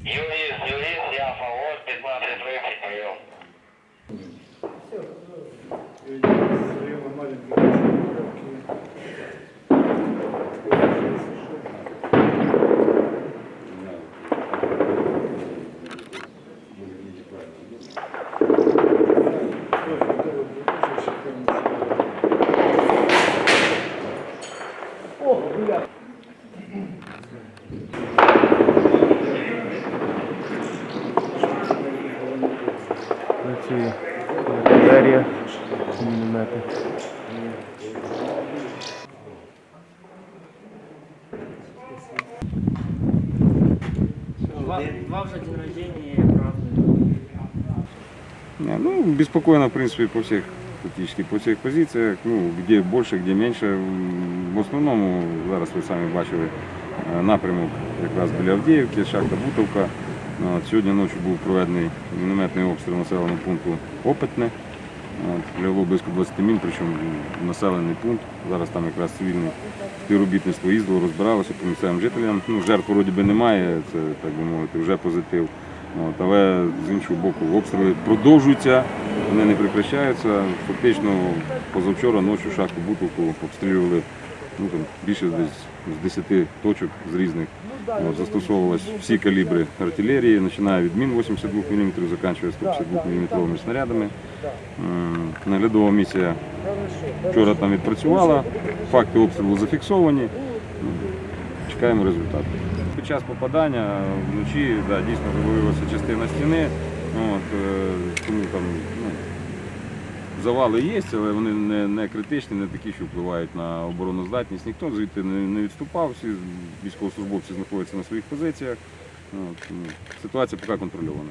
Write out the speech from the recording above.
Юрист, юрист, я фавор, 15-30, поем. Працює артилерія, міномети. Два. Не, ну, беспокойно, в принципе, по всех практически по всіх позиціях, ну, де більше, де менше. В основному, зараз ви самі бачили е, напрямок якраз біля Авдіївки, шахта Бутовка. Сьогодні ночі був проведений мінометний обстріл населеного пункту Опитне. Лягло близько 20 мін, причому населений пункт. Зараз там якраз цивільне співробітництво їздило, розбиралося по місцевим жителям. Ну, жертв вроді би немає, це так би мовити, вже позитив. От, але з іншого боку, обстріли продовжуються, вони не прекращаються. Фактично позавчора ночі шахту Бутовку обстрілювали ну, там, більше десь з 10 точок з різних. От, застосовувалися всі калібри артилерії, починає від мін 82 мм, закінчує 152 мм снарядами. Наглядова місія вчора там відпрацювала, факти обстрілу зафіксовані. Чекаємо результату. Під час попадання вночі да, дійсно вивалилася частина стіни. От, е, тому там ну, завали є, але вони не, не критичні, не такі, що впливають на обороноздатність. Ніхто звідти не, не відступав, всі військовослужбовці знаходяться на своїх позиціях. От, ситуація поки контрольована.